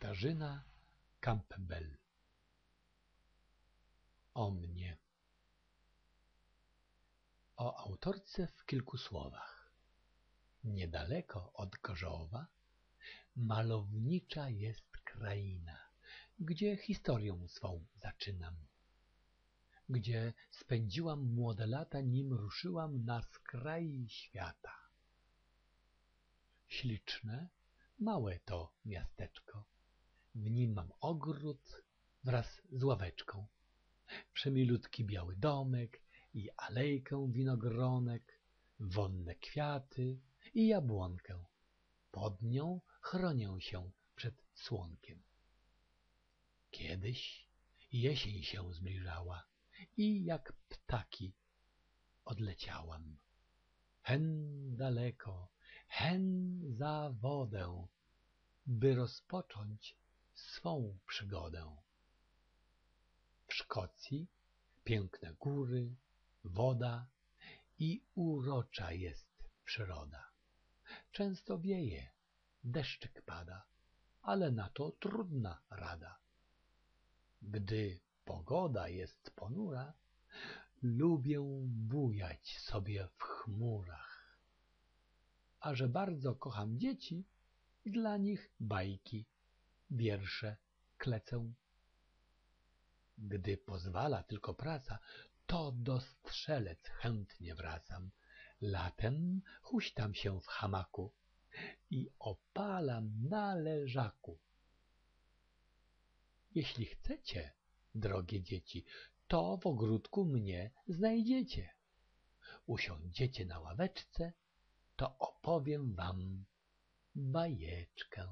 Katarzyna Campbell. O mnie. O autorce w kilku słowach. Niedaleko od Gorzowa Malownicza jest kraina, Gdzie historię swą zaczynam, Gdzie spędziłam młode lata, Nim ruszyłam na skraj świata. Śliczne Małe to miasteczko, w nim mam ogród wraz z ławeczką, przemilutki biały domek i alejkę winogronek, wonne kwiaty i jabłonkę. Pod nią chronię się przed słonkiem. Kiedyś jesień się zbliżała i jak ptaki odleciałam. Hen daleko, hen za wodę, by rozpocząć swą przygodę. W Szkocji piękne góry, woda i urocza jest przyroda. Często wieje, deszczyk pada, ale na to trudna rada. Gdy pogoda jest ponura, lubię bujać sobie w chmurach. A że bardzo kocham dzieci, dla nich bajki, wiersze klecę. Gdy pozwala tylko praca, to do strzelec chętnie wracam. Latem huśtam się w hamaku i opalam na leżaku. Jeśli chcecie, drogie dzieci, to w ogródku mnie znajdziecie. Usiądziecie na ławeczce, to opowiem wam bajeczkę.